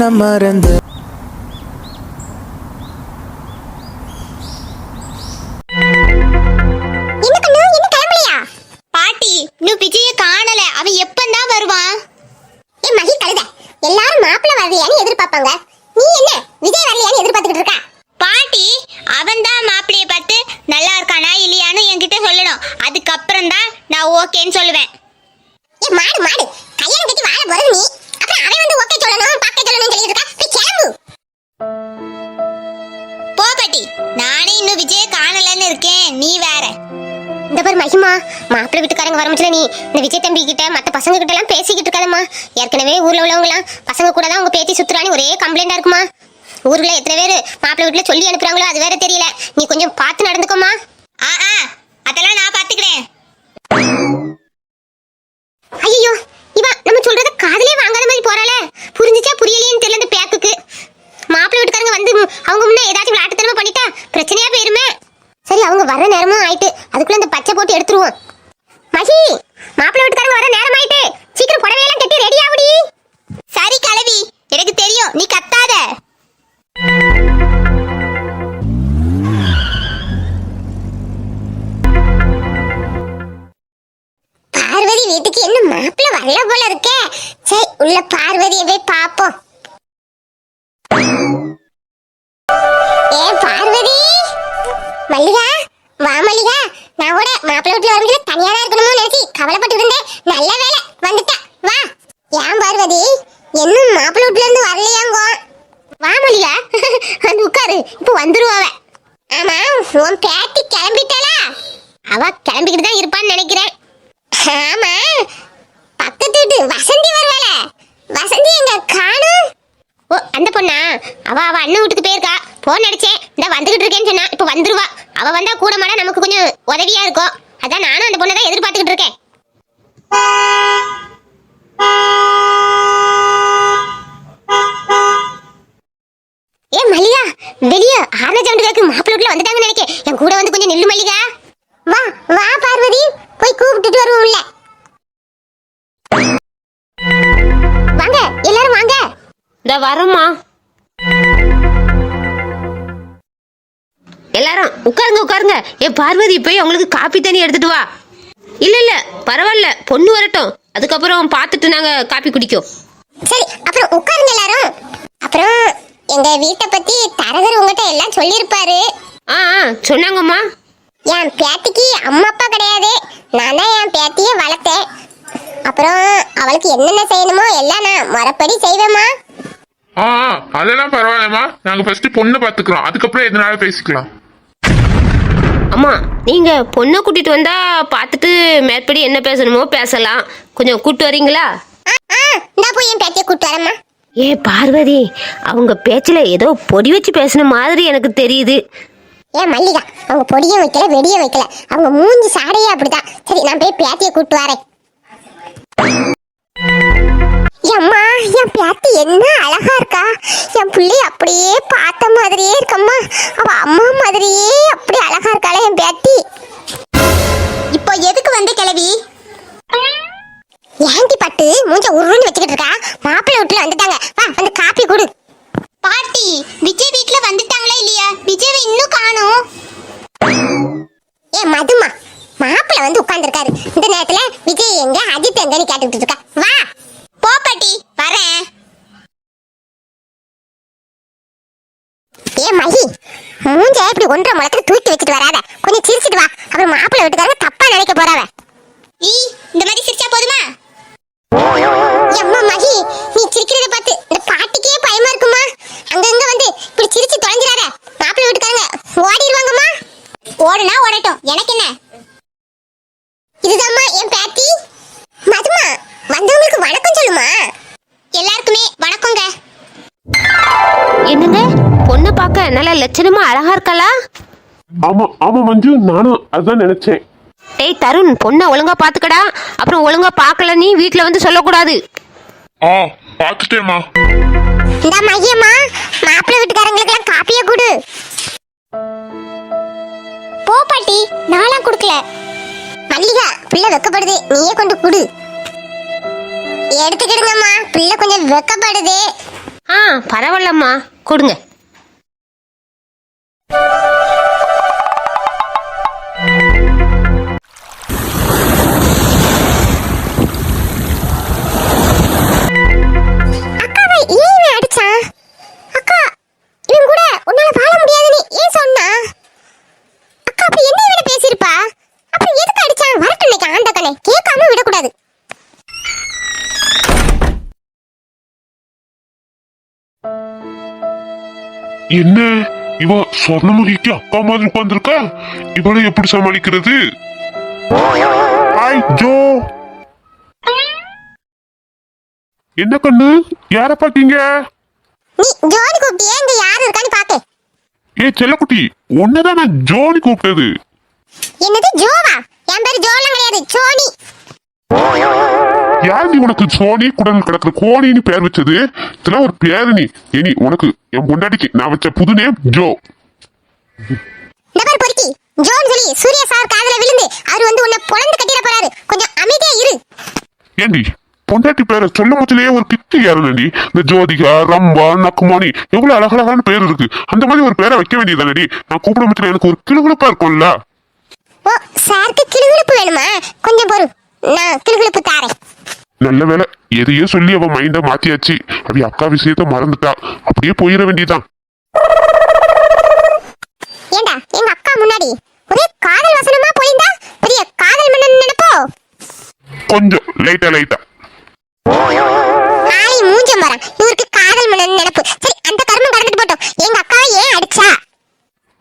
நம்ம மறந்து உங்க பேத்தி சுத்துறான்னு ஒரே கம்ப்ளைண்டா இருக்குமா? ஊர்ல எத்தனை பேர் மாப்பிள்ளை வீட்டுல சொல்லி அனுப்புறாங்களோ அது வேற தெரியல. நீ கொஞ்சம் பார்த்து நடந்துக்கோமா ஆ ஆ அதெல்லாம் நான் பாத்துக்கிறேன் ஐயோ இவ நம்ம சொல்றத காதலே வாங்காத மாதிரி போறாளே. புரிஞ்சுச்சா புரியலையேன்னு தெரியல இந்த பேக்குக்கு. மாப்பிள்ளை வீட்டுக்காரங்க வந்து அவங்க முன்ன ஏதாச்சும் விளையாட்டுத்தனமா பண்ணிட்டா பிரச்சனையா போயிருமே. சரி அவங்க வர நேரமும் ஆயிட்டு அதுக்குள்ள இந்த பச்சை போட்டு எடுத்துருவோம். மகி மாப்பிள்ளை வீட்டுக்காரங்க வர நேரம் ஆயிட்டு சீக்கிரம் புடவையெல்லாம் கட்டி ரெடி ஆகுடி. சரி கலவி. எனக்கு தெரியும். நீ கத்தாத. பார்வதி வீட்டுக்கு என்ன மாப்பிள்ளை வரல போல இருக்கே. சரி உள்ள பார்வதியை போய் பாப்போம் ஏ பார்வதி! மல்லிகா வா மல்லிகா. நான் கூட மாப்பிள்ளை வீட்டுல வரும்போது தனியா தான் இருக்கணுமோ நினைச்சு கவலைப்பட்டு இருந்தேன். நல்ல வேலை வந்துட்டா வா. ஏன் பார்வதி? இன்னும் மாப்பிள்ளை வீட்டுல இருந்து வரலையாங்கோ? வா மல்லிகா. வந்து உட்காரு. இப்போ வந்துருவாவ ஆமா உன் பேட்டி கிளம்பிட்டாளா? அவ கிளம்பிக்கிட்டு தான் இருப்பான்னு நினைக்கிறேன். ஆமா. பக்கத்து வீட்டு வசந்தி வருவாள. வசந்தி எங்க காணும் ஓ அந்த பொண்ணா? அவ அவ அண்ணன் வீட்டுக்கு போயிருக்கா. போன் அடிச்சேன் இந்த வந்துகிட்டு இருக்கேன்னு சொன்னா. இப்ப வந்துருவா. அவ வந்தா கூட மாட நமக்கு கொஞ்சம் உதவியா இருக்கும். அதான் நானும் அந்த பொண்ணை தான் எதிர்பார்த்துக்கிட்டு இருக்கேன். ஏ பார்வதி போய் உங்களுக்கு காப்பி தண்ணி எடுத்துட்டு வா. இல்ல இல்ல பரவாயில்ல பொண்ணு வரட்டும். அதுக்கப்புறம் பார்த்துட்டு நாங்க காப்பி குடிக்கோம் சரி அப்புறம் உட்காருங்க எல்லாரும். அப்புறம் எங்க வீட்டை பத்தி தரகர் உங்ககிட்ட எல்லாம் சொல்லியிருப்பாரு. ஆ ஆ சொன்னாங்கம்மா. என் பேத்திக்கு அம்மா அப்பா கிடையாது. நான் தான் என் பேத்தியை வளர்த்தேன். அப்புறம் அவளுக்கு என்னென்ன செய்யணுமோ எல்லாம் நான் முறைப்படி செய்வேம்மா. ஆ ஆ, அதெல்லாம் பரவாயில்லம்மா. நாங்க ஃபர்ஸ்ட் பொண்ணு பாத்துக்கிறோம் அதுக்கப்புறம் எதனால பேசிக்கலாம். அம்மா நீங்க பொண்ணை கூட்டிட்டு வந்தா பார்த்துட்டு மேற்படி என்ன பேசணுமோ பேசலாம். கொஞ்சம் கூட்டு வரீங்களா? இந்தா போய் என் பேத்தியை வரேம்மா. ஏ பார்வதி அவங்க பேச்சுல ஏதோ பொடி வச்சு பேசுன மாதிரி எனக்கு தெரியுது. ஏன் மல்லிகா அவங்க பொடியும் வைக்கல வெடியும் வைக்கல. அவங்க மூஞ்சி சாடையே அப்படிதான். சரி நான் போய் பேத்தியை கூட்டு வரேன். அம்மா என் பேத்தி என்ன அழகா இருக்கா. என் புள்ளி அப்படியே பார்த்த மாதிரியே இருக்கம்மா. அவ அம்மா மாதிரியே அப்படி அழகா இருக்காளே என் பேத்தி. இப்போ எதுக்கு வந்த கிளவி? ஏண்டி பட்டு மூஞ்ச உருன்னு வச்சுக்கிட்டு இருக்கா? மாப்பிள்ளை வீட்டுல வந்துட்டாங்க. வா வந்து காப்பி கொடு. பாட்டி விஜய் வீட்ல வந்துட்டாங்களா இல்லையா? விஜய் இன்னும் காணோம். ஏ மதுமா மாப்பிள்ள வந்து உட்கார்ந்திருக்காரு. இந்த நேரத்துல விஜய் எங்க அஜித் எங்கன்னு கேட்டுக்கிட்டு இருக்கா. வா. போ பாட்டி. வரேன். ஏ மகி மூஞ்ச இப்படி ஒன்றரை முழத்துல தூக்கி வச்சுட்டு வராத. கொஞ்சம் சிரிச்சிட்டு வா. அப்புறம் மாப்பிள்ளை வீட்டுக்காரங்க தப்பா நினைக்க போறாவ. நீ இந்த மாதிரி சிரிச்சா போதுமா? அம்மா மகி நீ சிரிக்கிறத பார்த்து இந்த பாட்டிக்கே பயமா இருக்குமா? அங்கங்க வந்து இப்படி சிரிச்சு தொலைஞ்சிடாத. மாப்பிள்ளை வீட்டுக்காரங்க ஓடிடுவாங்கம்மா. ஓடுனா ஓடட்டும். எனக்கு என்ன? இதுதான் சொல்லுமா? எல்லாருக்குமே வணக்கங்க. என்னங்க? பொண்ணை பார்க்க நல்ல லட்சணமா அழகா இருக்காளா? ஆமா ஆமா மஞ்சு நானும் அதான் நினைச்சேன். டேய் தருண் பொண்ணை ஒழுங்கா பாத்துக்கடா அப்புறம் ஒழுங்கா பார்க்கல நீ வீட்ல வந்து சொல்லக்கூடாது. ஆ பார்த்துட்டேம்மா. இந்த மையம்மா மாப்பிள்ளை வீட்டுக்காரங்களுக்கு எல்லாம் காப்பிய கொடு. போ பாட்டி நான்லாம் கொடுக்கல. மல்லிகா பிள்ளை வெக்கப்படுது நீயே கொண்டு குடு. எடுத்துக்கிடுங்கம்மா. பிள்ளை கொஞ்சம் வெக்கப்படுது. ஆ பரவாயில்லம்மா. கொடுங்க. என்ன? இவ சொர்ணமுகிக்கு அக்கா மாதிரி உட்காந்துருக்கா இவளை எப்படி சமாளிக்கிறது? Hi Jo. என்ன கண்ணு? யார பாத்தீங்க கூப்பிட்டியே? இங்க யாரு இருக்கான்னு பாத்து ஏ செல்லக்குட்டி உன்னதான் நான் ஜோனி கூப்பிட்டது. என்னது ஜோவா? என் பேரு ஜோலாம் கிடையாது சோனி. யார் நீ உனக்கு சோனி குடல் கிடக்குற கோணின்னு பேர் வச்சது. இதெல்லாம் ஒரு பேரு நீ ஏனி உனக்கு என் பொண்டாட்டிக்கு நான் வச்ச புது நேம் ஜோ. இந்த பாரு பொறுக்கி. ஜோன்னு சொல்லி சூர்யா சார் காதுல விழுந்து அவர் வந்து உன்னை பொழந்து கட்டிட போறாரு. கொஞ்சம் அமைதியா இரு. ஏண்டி? பொண்டாட்டி பேரை சொல்ல முச்சிலேயே ஒரு பித்து ஏறலடி. இந்த ஜோதிகா ரம்பா நக்குமானி எவ்வளவு அழகழகான பேர் இருக்கு. அந்த மாதிரி ஒரு பேரை வைக்க வேண்டியதானடி? நான் கூப்பிட முச்சில எனக்கு ஒரு கிளுகிழப்பா இருக்கும்ல. ஓ சாருக்கு கிளுகிழுப்பு வேணுமா? கொஞ்சம் பொறு. நான் தாரேன் நல்ல வேலை எதையோ சொல்லி அவ மைண்ட மாத்தியாச்சு. அவ அக்கா விஷயத்த மறந்துட்டா. அப்படியே போயிட வேண்டியதான் ஏண்டா எங்க அக்கா முன்னாடி ஒரே காதல் வசனமா போயிருந்தா? பெரிய காதல் மன்னன் நினைப்போ? கொஞ்சம் லைட்டா லைட்டா ஆளி மூஞ்சம் வரேன் இவருக்கு காதல் மன்னன் நினைப்பு. சரி அந்த கர்மம் கடந்துட்டு போட்டோம். எங்க அக்காவை ஏன் அடிச்சா?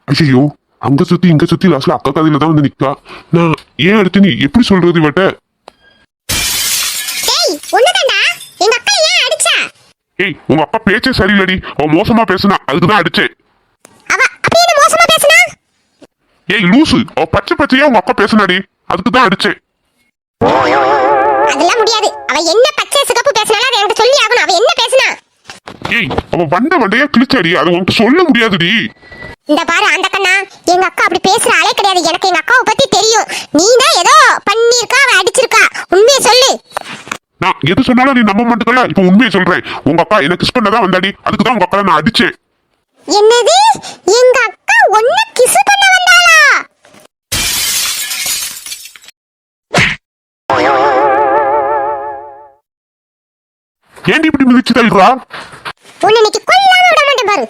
ஐயோ அங்க சுத்தி இங்க சுத்தி லாஸ்ட்ல அக்கா கதையில தான் வந்து நிக்கா. நான் ஏன் அடுத்து நீ எப்படி சொல்றது இவட்ட? ஏய் உங்க அப்பா பேச்சே சரியில்லடி. அவ மோசமா பேசுனா அடிச்சேன். என்ன மோசமா பேசுனா? ஏய் லூசு. அவ பச்சை பச்சையா உங்க அப்பா பேசுனாடி. அதுக்கு தான் அடிச்சேன். அதெல்லாம் முடியாது. அவ என்ன பச்சை சிகப்பு பேசினாலும் அதை எனக்கு சொல்லி ஆகணும். அவ என்ன பேசினா? ஏய் அவ வண்ட வண்டையா கிழிச்சாடி. அது உனக்கு சொல்ல முடியாதுடி. இந்த பாரு அந்த கண்ணா எங்க அக்கா அப்படி பேசுற ஆளே கிடையாது. எனக்கு எங்க அக்காவை பத்தி தெரியும். நீ தான் ஏதோ பண்ணிருக்கா அவ அடிச்சிருக்கா உண்மையை சொல்லு நான் எது சொன்னாலும் நீ நம்ப மாட்டேங்கல இப்ப உண்மையை சொல்றேன். உங்க அக்கா எனக்கு கிஸ் பண்ணதான் வந்தாடி? அதுக்கு தான் உங்க அக்கா நான் அடிச்சேன். என்னது? எங்க அக்கா ஒன்ன கிஸ் பண்ண வந்தாளா? ஏன்டி இப்படி மிதிச்சு தள்ளுறா? உன்னை இன்னைக்கு கொல்லாம விட மாட்டேன் பாரு.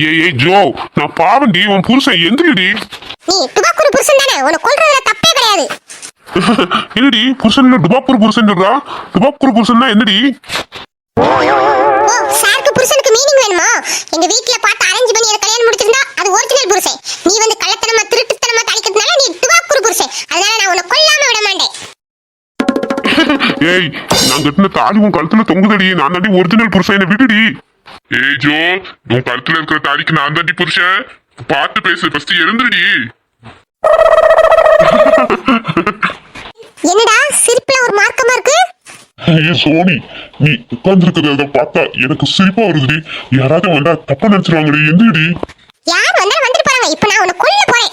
ஏய் ஏய் ஜோ நான் பாவண்டி உன் புருஷன் எந்திரிடி. நீ துபாக்குரு புருஷன் தானே உன்னை கொல்றதுல தப்பே கிடையாது. என்னடி புருஷன் இல்ல டுபாக்கூர் புருஷன் சொல்றா புருஷன்னா என்னடி? சாருக்கு புருஷனுக்கு மீனிங் வேணுமா? எங்க வீட்ல பார்த்து அரேஞ்ச் பண்ணி எனக்கு கல்யாணம் முடிச்சிருந்தா அது ஒரிஜினல் புருஷன். நீ வந்து கள்ளத்தனமா திருட்டுத்தனமா தாளிக்கிறதுனால நீ துபாக்குரு புருஷன். அதனால நான் உன்னை கொல்லாம விட மாட்டேன். ஏய் நான் கட்டின தாலி உன் கழுத்துல தொங்குதடி. நான் தாண்டி ஒரிஜினல் புருஷன் என்ன விடுடி ஏய் ஜோ உன் கழுத்துல இருக்கிற தாலிக்கு நான் தாண்டி புருஷன். பார்த்து பேசு ஃபர்ஸ்ட் எழுந்துடி என்னடா சிரிப்புல ஒரு மார்க்கமா இருக்கு? ஏய் சோனி நீ உட்கார்ந்துருக்கிறத பார்த்தா எனக்கு சிரிப்பா வருதுடி. யாராவது வந்தா தப்பா நினைச்சிருவாங்கடி எந்திரிடி. யார் வந்தாலும் வந்துட்டு போறாங்க. இப்ப நான் உன்னை கொல்ல போறேன்.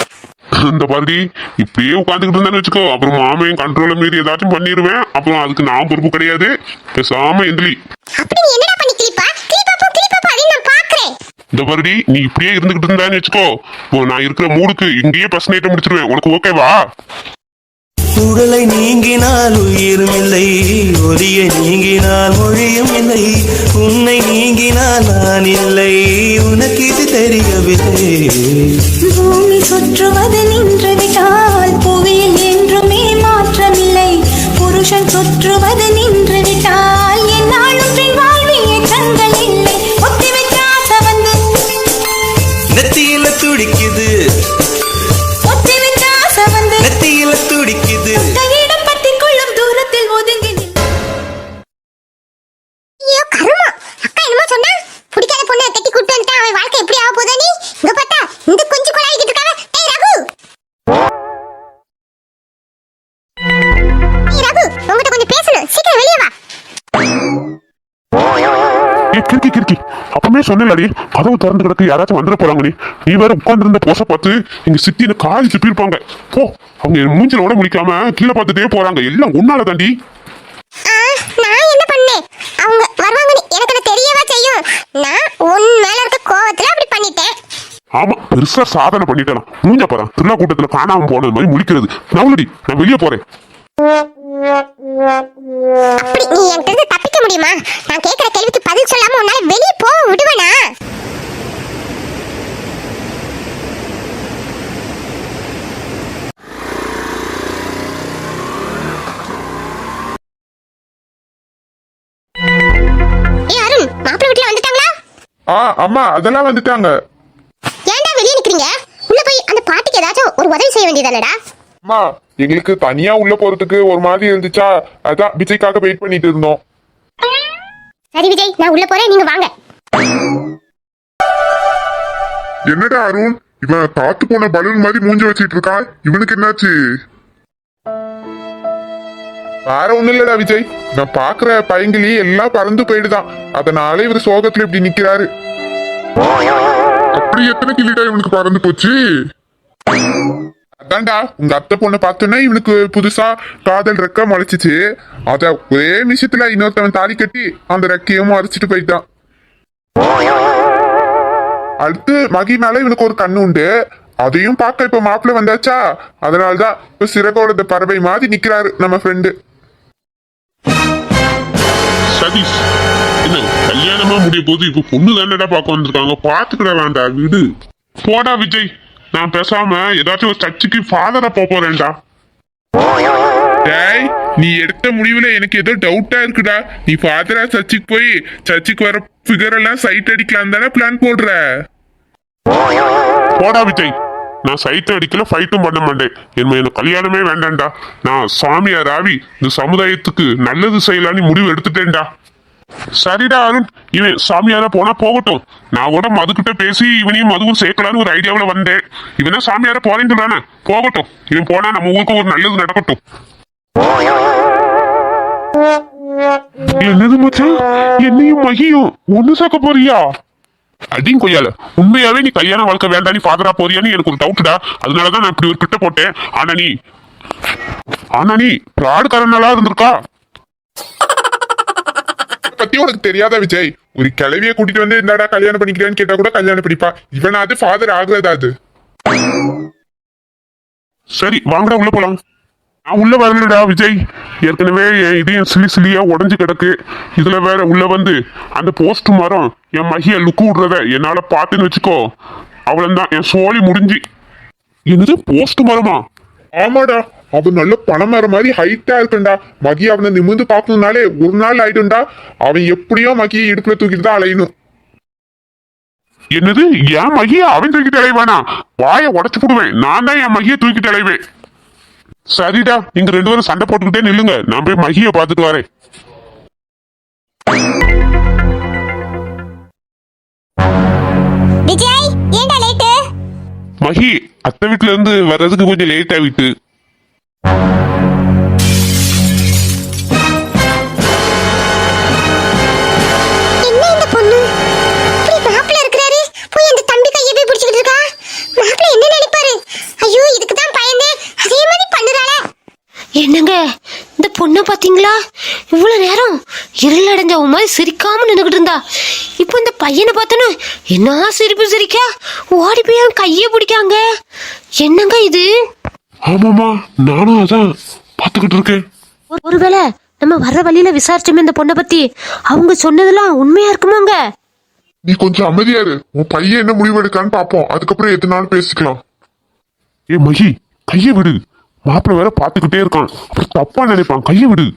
இந்த பாரதி இப்படியே உட்காந்துக்கிட்டு இருந்தேன்னு வச்சுக்கோ. அப்புறம் மாமையும் கண்ட்ரோல மீறி ஏதாச்சும் பண்ணிடுவேன் அப்புறம் அதுக்கு நான் பொறுப்பு கிடையாது. பேசாம எந்திரி. இந்த பாரதி நீ இப்படியே இருந்துகிட்டு இருந்தான்னு வச்சுக்கோ. நான் இருக்கிற மூடுக்கு இங்கேயே பஸ் நைட்டை முடிச்சிருவேன். உனக்கு ஓகேவா சுடலை நீங்கினால் உயிரும் இல்லை ஒலியை நீங்கினால் மொழியும் இல்லை உன்னை நீங்கினால் நான் இல்லை. உனக்கு இது தெரியவில்லை. பூமி சுற்றுவது நின்று விட்டால் புவியில் என்றுமே மாற்றமில்லை. புருஷன் சுற்றுவது நின்று விட்டால் என்னாலும் பின் துடிக்குது. சொன்னலடி கதவு திறந்து கிடக்கு. யாராச்சும் வந்துட போறாங்க நீ வேற உட்கார்ந்திருந்த போச பார்த்து எங்க சித்தி என்ன காலி துப்பியிருப்பாங்க போ. அவங்க மூஞ்சில கூட முடிக்காம கீழே பார்த்துட்டே போறாங்க. எல்லாம் உன்னால தாண்டி நான் என்ன பண்ணேன்? அவங்க வருவாங்கன்னு எனக்கு அது தெரியவா செய்யும்? நான் உன் மேல இருக்க கோவத்துல அப்படி பண்ணிட்டேன். ஆமா பெருசா சாதனை பண்ணிட்டேன். மூஞ்ச போறேன் திருவிழா கூட்டத்துல காணாம போனது மாதிரி முழிக்கிறது. நவுலடி நான் வெளியே போறேன். தப்பிக்க முடியுமா? நான் கேக்குற கேள்விக்கு பதில் சொல்லாம உன்னால வெளியே போக விடுவேனா? ஆ அம்மா அதெல்லாம் வந்துட்டாங்க. ஏன்டா வெளியே நிக்கிறீங்க? உள்ள போய் அந்த பாட்டிக்கு ஏதாச்சும் ஒரு உதவி செய்ய வேண்டியதானடா? அம்மா எங்களுக்கு தனியா உள்ள போறதுக்கு ஒரு மாதிரி இருந்துச்சா? அதான் விஜய்க்காக வெயிட் பண்ணிட்டு இருந்தோம். சரி விஜய் நான் உள்ள போறேன் நீங்க வாங்க. என்னடா அருண்? இவன் காத்து போன பலூன் மாதிரி மூஞ்ச வச்சிட்டு இருக்கான் இவனுக்கு என்னாச்சு? வேற ஒண்ணும் இல்லடா விஜய். நான் பாக்குற பையங்களி எல்லாம் பறந்து போயிடுதான். அதனால இவர் சோகத்துல இப்படி நிக்கிறாரு. அப்படி எத்தனை கிளிடா இவனுக்கு பறந்து போச்சு? அதான்டா உங்க அத்தை பொண்ணை பார்த்தோன்னா இவனுக்கு புதுசா காதல் ரெக்க முளைச்சிச்சு அத ஒரே நிமிஷத்துல இன்னொருத்தவன் தாலி கட்டி அந்த ரெக்கையும் அரைச்சிட்டு போயிட்டான். அடுத்து மகி மேல இவனுக்கு ஒரு கண்ணு உண்டு. அதையும் பார்க்க இப்ப மாப்பிள்ள வந்தாச்சா? அதனாலதான் இப்ப சிறகோட பறவை மாதிரி நிக்கிறாரு நம்ம ஃப்ரெண்டு சதீஷ் என்ன கல்யாணமா முடிய போது இப்ப பொண்ணு தானடா பார்க்க வந்திருக்காங்க? பாத்துக்கிட வேண்டாம் வீடு. போடா விஜய். நான் பேசாம ஏதாச்சும் ஒரு சர்ச்சுக்கு ஃபாதரா போக போறேன்டா. டேய் நீ எடுத்த முடிவுல எனக்கு ஏதோ டவுட்டா இருக்குடா. நீ ஃபாதரா சர்ச்சுக்கு போய் சர்ச்சுக்கு வர ஃபிகர் எல்லாம் சைட் அடிக்கலாம் தானே பிளான் போடுற? போடா விஜய். நான் சைட்டு அடிக்கல ஃபைட்டும் பண்ண மாட்டேன். என்ன எனக்கு கல்யாணமே வேண்டாம்டா. நான் சாமியார் ஆவி இந்த சமுதாயத்துக்கு நல்லது செய்யலான்னு முடிவு எடுத்துட்டேன்டா. சரிடா அருண். இவன் சாமியாரா போனா போகட்டும். நான் கூட மதுக்கிட்ட பேசி இவனையும் மதுவும் சேர்க்கலான்னு ஒரு ஐடியாவில் வந்தேன். இவனா சாமியாரா போறேன்னு சொல்றானே போகட்டும். இவன் போனா நம்ம ஊருக்கு ஒரு நல்லது நடக்கட்டும். என்னது மச்சான்? என்னையும் மகியும். ஒண்ணு சேர்க்க போறியா? அப்படின்னு கொய்யால. உண்மையாவே நீ கல்யாண வாழ்க்கை வேண்டாம் நீ ஃபாதரா போறியான்னு எனக்கு ஒரு டவுட்டுடா அதனாலதான் நான் இப்படி ஒரு கிட்ட போட்டேன். ஆனா நீ ஆனா நீ பிராடுக்காரனாலா இருந்திருக்கா? பத்தி உனக்கு தெரியாத விஜய்? ஒரு கிளவிய கூட்டிட்டு வந்து என்னடா கல்யாணம் பண்ணிக்கிறேன்னு கேட்டா கூட கல்யாணம் பண்ணிப்பா இவனாவது ஃபாதர் ஆகுறதா அது? சரி வாங்கடா உள்ள போலாம். நான் உள்ள வரலடா விஜய். ஏற்கனவே என் இதயம் சிலி சிலியா உடஞ்சு கிடக்கு. இதுல வேற உள்ள வந்து அந்த போஸ்ட் மரம் என் மகிய லுக்கு விடுறத என்னால பார்த்துன்னு வச்சுக்கோ. அவ்வளவுதான் என் சோழி முடிஞ்சு. என்னது போஸ்ட் மரமா? ஆமாடா. அவன் நல்ல பணமரம் மாதிரி ஹைட்டா இருக்குண்டா மகி அவனை நிமிர்ந்து பார்க்கணும்னாலே ஒரு நாள் ஆயிடும்டா அவன் எப்படியோ மகியை இடுப்புல தூக்கிட்டு தான் அலையணும் என்னது என் மகிய அவன் தூக்கிட்டு அலைவானா வாயை உடச்சு போடுவேன் நான் தான் என் மகிய தூக்கிட்டு அலைவேன் சரிடா நீங்க ரெண்டு பேரும் சண்டை போட்டுக்கிட்டே நில்லுங்க நான் போய் மகிய பார்த்துட்டு வரேன் விஜய் ஏன்டா லேட்டு மகி அத்தை வீட்டுல இருந்து வர்றதுக்கு கொஞ்சம் லேட் ஆகிட்டு என்னங்க? இந்த பொண்ணை பாத்தீங்களா இவ்வளவு நேரம் இருள் அடைஞ்ச ஒரு மாதிரி சிரிக்காம நின்றுக்கிட்டு இருந்தா. இப்போ இந்த பையனை பார்த்தோன்னு என்ன சிரிப்பு சிரிக்கா? ஓடி போய் கையை பிடிக்காங்க. என்னங்க இது? ஆமாமா நானும் அதான் பார்த்துக்கிட்டு இருக்கேன். ஒரு- ஒருவேளை நம்ம வர்ற வழியில விசாரிச்சோமே இந்த பொண்ணை பத்தி? அவங்க சொன்னதெல்லாம் உண்மையா இருக்குமாங்க? நீ கொஞ்சம் அமைதியா இரு. உன் பையன் என்ன முடிவு எடுக்கான்னு பாப்போம் அதுக்கப்புறம் எதுனாலும் பேசிக்கலாம். ஏ மகி கையை விடு. மாப்பிள்ளை வேற பார்த்துக்கிட்டே இருக்கான். அப்புறம் தப்பா நினைப்பான். கையை விடு.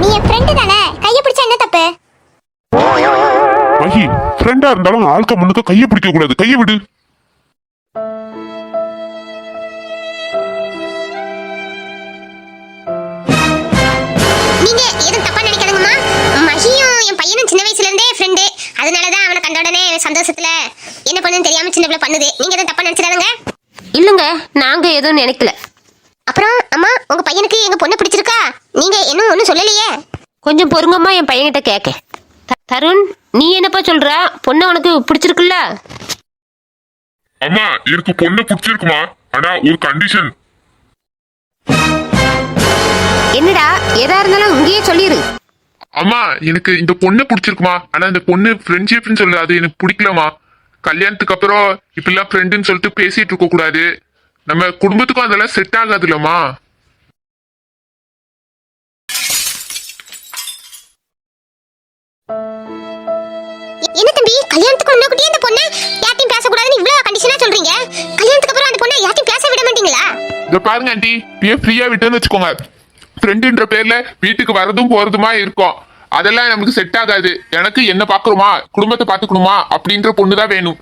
நீ என் ஃப்ரெண்டு தானே? கையை பிடிச்சா என்ன தப்பு? மகி ஃப்ரெண்டா இருந்தாலும் ஆள்க முன்னுக்கு கையை பிடிக்க கூடாது. கையை விடு. நீங்க எதுவும் தப்பா நினைக்காதீங்கம்மா. மகியும் என் பையனும் சின்ன வயசுல இருந்தே ஃப்ரெண்டு அதனாலதான் அவனை கண்ட உடனே சந்தோஷத்துல என்ன பண்ணுன்னு தெரியாம சின்ன பிள்ளை பண்ணுது. நீங்க எதுவும் தப்பா நினைச்சிடாதங்க. இல்லைங்க நாங்க எதுவும் நினைக்கல. அப்புறம் அம்மா உங்க பையனுக்கு எங்க பொண்ணு பிடிச்சிருக்கா? நீங்க இன்னும் ஒன்றும் சொல்லலையே. கொஞ்சம் பொறுங்கம்மா என் பையன்கிட்ட கேட்க த- தருண் நீ என்னப்பா சொல்ற? பொண்ணு உனக்கு பிடிச்சிருக்குல்ல? அம்மா எனக்கு பொண்ணு பிடிச்சிருக்குமா? ஆனா ஒரு கண்டிஷன் என்னடா எதா இருந்தாலும் இங்கேயே சொல்லிடு அம்மா எனக்கு இந்த பொண்ணு பிடிச்சிருக்குமா? ஆனா இந்த பொண்ணு ஃப்ரெண்ட்ஷிப்னு சொல்லு அது எனக்கு பிடிக்கலமா கல்யாணத்துக்கு அப்புறம் இப்பெல்லாம் ஃப்ரெண்டுன்னு சொல்லிட்டு பேசிட்டு இருக்க கூடாது. நம்ம குடும்பத்துக்கும் அதெல்லாம் செட் ஆகாதுல்லம்மா. என்ன தம்பி கல்யாணத்துக்கு முன்னாடியே அந்த பொண்ணை யார்ட்டையும் பேசக்கூடாதுன்னு இவ்வளவு கண்டிஷனா சொல்றீங்க? கல்யாணத்துக்கு அப்புறம் அந்த பொண்ணை யார்ட்டையும் பேச விட மாட்டீங்களா? இத பாருங்க ஆண்டி. இப்பயே ஃப்ரீயா விட்டுன்னு வச்சுக்கோங்க. ஃப்ரெண்டுன்ற பேர்ல வீட்டுக்கு வரதும் போறதுமா இருக்கும். அதெல்லாம் நமக்கு செட் ஆகாது. எனக்கு என்ன பாக்குறோமா குடும்பத்தை பாத்துக்கணுமா? அப்படின்ற பொண்ணு தான் வேணும்.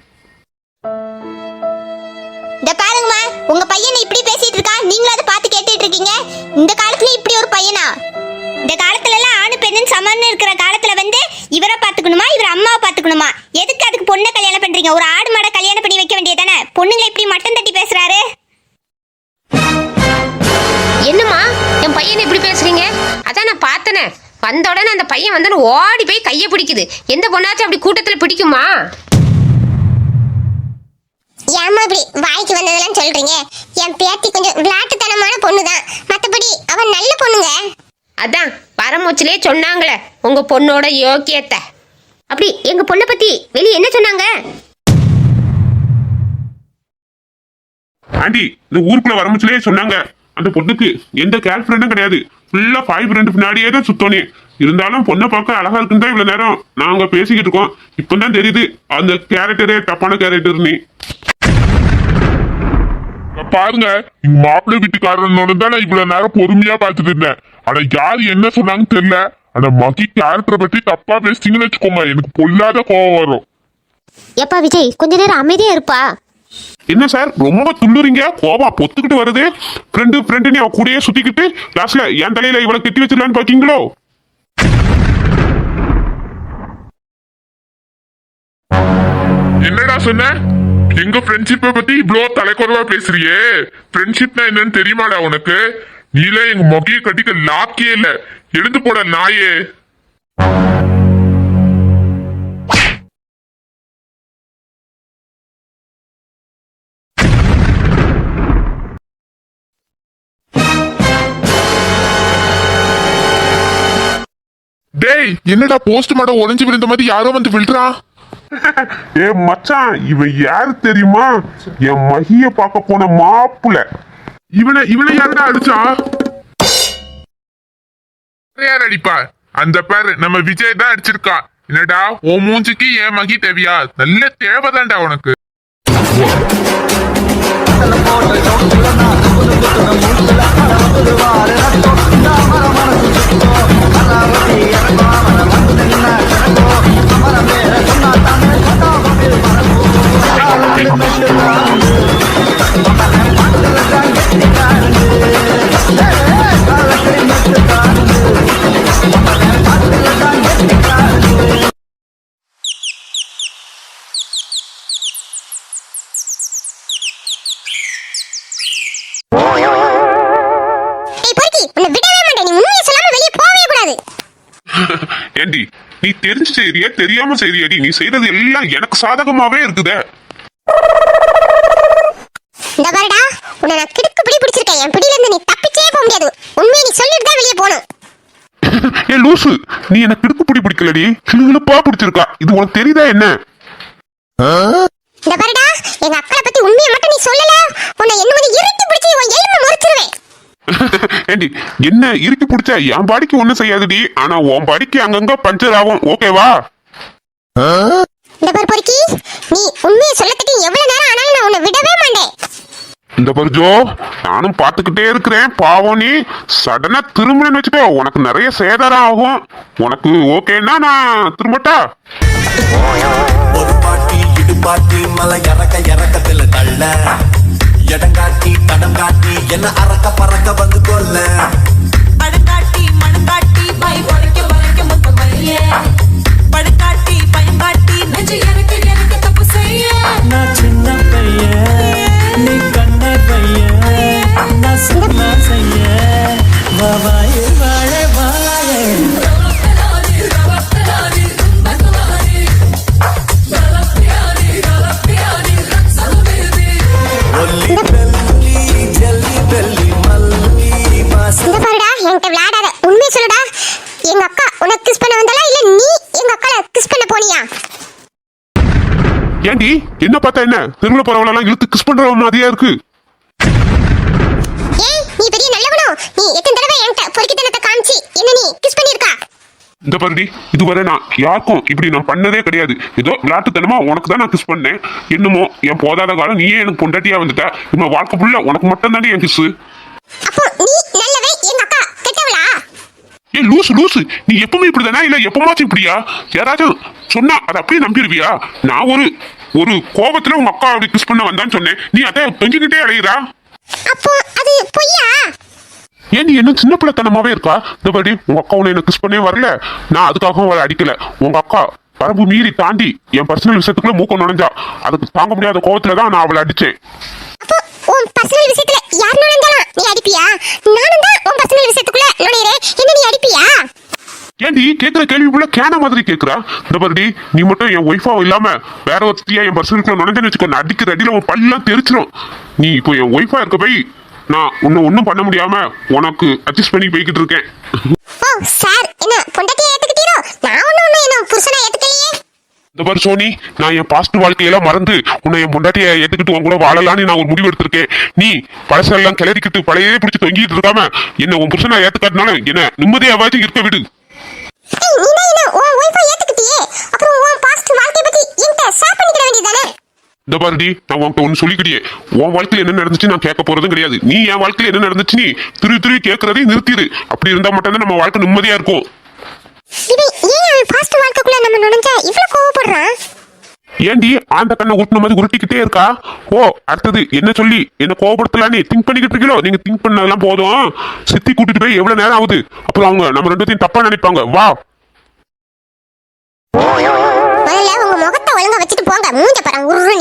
இந்த பாருங்கம்மா உங்க பையனை இப்படி பேசிட்டு இருக்கா? நீங்களும் அதை பார்த்து கேட்டுட்டு இருக்கீங்க. இந்த காலத்துல இப்படி ஒரு பையனா? இந்த காலத்துல எல்லாம் ஆணு பெண்ணுன்னு சமன்னு இருக்கிற காலத்துல வந்து இவரை பாத்துக்கணுமா? இவர் அம்மாவை பாத்துக்கணுமா? எதுக்கு அதுக்கு பொண்ணை கல்யாணம் பண்றீங்க? ஒரு ஆடு மாடை கல்யாணம் பண்ணி வைக்க வேண்டியதானே பொண்ணுங்களை இப்படி மட்டம் தட்டி பேசுறாரு. வந்த உடனே அந்த பையன் வந்தோன்னு ஓடி போய் கையை பிடிக்குது. எந்த பொண்ணாச்சும் அப்படி கூட்டத்தில் பிடிக்குமா? ஏம்மா இப்படி வாய்க்கு வந்ததெல்லாம் சொல்றீங்க? என் பேத்தி கொஞ்சம் விளையாட்டுத்தனமான பொண்ணுதான். மத்தபடி அவன் நல்ல பொண்ணுங்க. அதான் பரமூச்சிலே சொன்னாங்களே உங்க பொண்ணோட யோக்கியத்தை. அப்படி எங்க பொண்ணை பத்தி வெளியே என்ன சொன்னாங்க? ஆண்டி இந்த ஊருக்குள்ள வரமுச்சிலே சொன்னாங்க. அந்த பொண்ணுக்கு எந்த கேர்ள் ஃப்ரெண்டும் கிடையாது. ஃபுல்லா ஃபைவ் ஃப்ரெண்டு பின்னாடியே தான் சுத்தோனே. இருந்தாலும் பொண்ணை பார்க்க அழகா இருக்குன்னு தான் இவ்வளவு நேரம் நாங்க பேசிக்கிட்டு இருக்கோம். இப்பதான் தெரியுது அந்த கேரக்டரே தப்பான கேரக்டர்னு பாருங்க எங்க மாப்பிள்ளை வீட்டுக்காரனோட தான் நான் இவ்வளவு நேரம் பொறுமையா பார்த்துட்டு இருந்தேன். ஆனா யார் என்ன சொன்னாங்கன்னு தெரியல. ஆனா மகி கேரக்டரை பத்தி தப்பா பேசிட்டீங்கன்னு வச்சுக்கோங்க. எனக்கு பொல்லாத கோவம் வரும். எப்பா விஜய் கொஞ்ச நேரம் அமைதியா இருப்பா. என்ன சார்? ரொம்ப துள்ளுறீங்க? கோபம் பொத்துக்கிட்டு வருது. ஃப்ரெண்டு ஃப்ரெண்டுன்னு அவ கூடயே சுத்திக்கிட்டு லாஸ்ட்ல என் தலையில இவ்வளவு கட்டி வச்சிடலான்னு பாக்கீங்களோ? என்னடா சொன்ன? எங்க ஃப்ரெண்ட்ஷிப்பை பத்தி இவ்வளோ தலைக்குறவா பேசுறியே? ஃப்ரெண்ட்ஷிப்னா என்னன்னு தெரியுமாடா உனக்கு? நீல எங்க மொகையை கட்டிக்க லாக்கே இல்ல. எழுந்து போட நாயே. என்னடா போஸ்ட் மாடம் ஒளிஞ்சு விழுந்த மாதிரி யாரோ வந்து விழுறான் ஏ மச்சான் இவன் யாரு தெரியுமா? என் மகிய பார்க்க போன மாப்புல இவனை இவனை யாருடா அடிச்சா? யார் அடிப்பா? அந்த பேரு நம்ம விஜய் தான் அடிச்சிருக்கா. என்னடா உன் மூஞ்சிக்கு என் மகி தேவையா? நல்ல தேவைதான்டா உனக்கு. செய்றியா தெரியாம செய்றியாடி நீ செய்யறது எல்லாம் எனக்கு சாதகமாவே இருக்குதே. இந்த பாருடா உன்னை நான் கிடுக்கு பிடி பிடிச்சிருக்கேன். என் பிடியில இருந்து நீ தப்பிச்சே போக முடியாது. உண்மையை நீ சொல்லிட்டு தான் வெளியே போகணும். ஏ லூசு நீ எனக்கு கிடுக்கு பிடி பிடிக்கலடி. கிளுகிழுப்பா பிடிச்சிருக்கா. இது உனக்கு தெரியுதா என்ன? இந்த பாருடா எங்க அக்களை பத்தி உண்மையை மட்டும் நீ சொல்லல. உன்னை என்ன வந்து இருட்டி பிடிச்சி உன் எலும்பு முறிச்சிருவேன். ஏண்டி என்ன இறுக்கி பிடிச்சா? என் பாடிக்கு ஒண்ணும் செய்யாதுடி. ஆனா உன் பாடிக்கு அங்கங்க பஞ்சர் ஆகும். ஓகேவா இந்த பாரு பொறுக்கி நீ உண்மையை சொல்லத்துக்கு எவ்வளவு நேரம் ஆனாலும் நான் உன்னை விடவே மாட்டேன். இந்த பர்ஜோ நானும் பார்த்துக்கிட்டே இருக்கிறேன். பாவம் நீ. சடனா திரும்பணும்னு வச்சுக்கோ உனக்கு நிறைய சேதாரம் ஆகும். உனக்கு ஓகேன்னா நான் திரும்பட்டா? ஒரு பாட்டி இடுபாட்டி மலை இறக்க இறக்கத்துல தள்ள. இடங்காட்டி தடம் காட்டி என்ன அறக்க பறக்க வந்து கொல்ல. என்ன? தெருவில் போறவளெல்லாம் இழுத்து கிஸ் பண்ற மாதிரியா இருக்கு. ஏய் நீ பெரிய நல்லவனோ? நீ எத்தனை தடவை என்கிட்ட பொறுக்கித்தனத்தை காமிச்சு என்ன நீ கிஸ் பண்ணிருக்கா இந்த பாருடி இதுவரை நான் யாருக்கும் இப்படி நான் பண்ணதே கிடையாது. ஏதோ விளையாட்டுத்தனமா உனக்கு தான் நான் கிஸ் பண்ணேன். என்னமோ என் போதாத காலம் நீயே எனக்கு பொண்டாட்டியா வந்துட்ட. இன்னும் வாழ்க்கை ஃபுல்லா உனக்கு மட்டும் தானே என் கிஸ் அப்போ நீ நல்லவே எங்க அக்கா கெட்டவளா? ஏ லூசு லூசு. நீ எப்பவுமே இப்படிதானா? இல்ல எப்பமாச்சும் இப்படியா? யாராச்சும் சொன்னா அதை அப்படியே நம்பிடுவியா? நான் ஒரு ஒரு கோபத்துல உங்க அக்கா அப்படி கிஸ் பண்ண வந்தான்னு சொன்னேன். நீ அதை தொங்கிக்கிட்டே அலையிறா. அப்போ அது பொய்யா? ஏன் நீ என்ன சின்ன பிள்ளைத்தனமாவே இருக்கா? இந்த படி உங்க அக்கா உன்னை கிஸ் பண்ணவே வரல. நான் அதுக்காகவும் அவளை அடிக்கல. உங்க அக்கா வரம்பு மீறி தாண்டி என் பர்சனல் விஷயத்துக்குள்ள மூக்க நுழைஞ்சா. அதுக்கு தாங்க முடியாத கோவத்துல தான் நான் அவளை அடிச்சேன் அப்போ உன் பர்சனல் விஷயத்துல யார் நுழைந்தாலும் நீ அடிப்பியா நானும் தான் உன் பர்சனல் விஷயத்துக்குள்ள நுழையிறேன் என்ன நீ அடிப்பியா ஏன்டி கேக்குற கேள்விக்குள்ள கேன மாதிரி கேக்குறா? இந்த பாருடி நீ மட்டும் என் ஒய்ஃபா இல்லாம வேற ஒருத்தியா என் பர்சனுக்குள்ள நுழைஞ்சேன்னு வச்சுக்கோ நான் அடிக்கிற அடியில உன் பல்லாம் தெரிச்சிரும். நீ இப்போ என் ஒய்ஃபா இருக்க போய் நான் உன்னை ஒன்றும் பண்ண முடியாம உனக்கு அட்ஜஸ்ட் பண்ணி போய்கிட்டு இருக்கேன். ஓ சார் என்ன பொண்டாட்டியை ஏத்துக்கிட்டீரோ? நான் ஒன்னும் ஒன்னும் என்ன புருஷனை ஏத்துக்கலையே? இந்த பாரு சோனி நான் என் பாஸ்ட் வாழ்க்கையெல்லாம் மறந்து உன்னை என் பொண்டாட்டியை ஏத்துக்கிட்டு உன் கூட வாழலாம்னு நான் ஒரு முடிவு எடுத்திருக்கேன். நீ பழசெல்லாம் கிளறிக்கிட்டு பழையவே பிடிச்சி தொங்கிட்டு இருக்காம என்ன உன் புருஷனை ஏத்துக்காட்டினால என்ன நிம்மதியாவாச்சும் இருக்க விடு. இந்த பாருடி நான் உன்கிட்ட ஒன்று சொல்லிக்கிட்டே உன் வாழ்க்கையில் என்ன நடந்துச்சு நான் கேட்க போறதும் கிடையாது. நீ என் வாழ்க்கையில் என்ன நடந்துச்சு நீ திருப்பி திருப்பி கேட்கறதையும் நிறுத்திடு. அப்படி இருந்தா மட்டும்தான் நம்ம வாழ்க்கை நிம்மதியா இருக்கும். இவன் ஏன் அவன் பாஸ்ட் வாழ்க்கைக்குள்ள நம்ம நுழைஞ்சா இவ்வளவு கோவப்படுறான்? ஏண்டி ஆந்த கண்ணை ஊட்டின மாதிரி உருட்டிக்கிட்டே இருக்கா? ஓ அடுத்தது என்ன சொல்லி? என்ன கோவப்படுத்தலான்னு திங்க் பண்ணிக்கிட்டு இருக்கீங்களோ நீங்க திங்க் பண்ணதெல்லாம் போதும். சித்தி கூட்டிட்டு போய் எவ்வளவு நேரம் ஆகுது? அப்புறம் அவங்க நம்ம ரெண்டுத்தையும் தப்பா நினைப்பாங்க. வா. முதல்ல உங்க முகத்தை ஒழுங்கா வச்சுட்டு போங்க. மூஞ்ச பாருங்க உருணி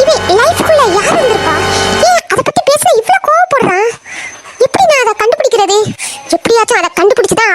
இவன் லைஃப்குள்ள யார் வந்திருப்பா ஏன் அதை பத்தி பேச இவ்வளவு கோவப்படுறான்? எப்படி நான் அதை கண்டுபிடிக்கிறது? எப்படியாச்சும் அதை கண்டுபிடிச்சு தான்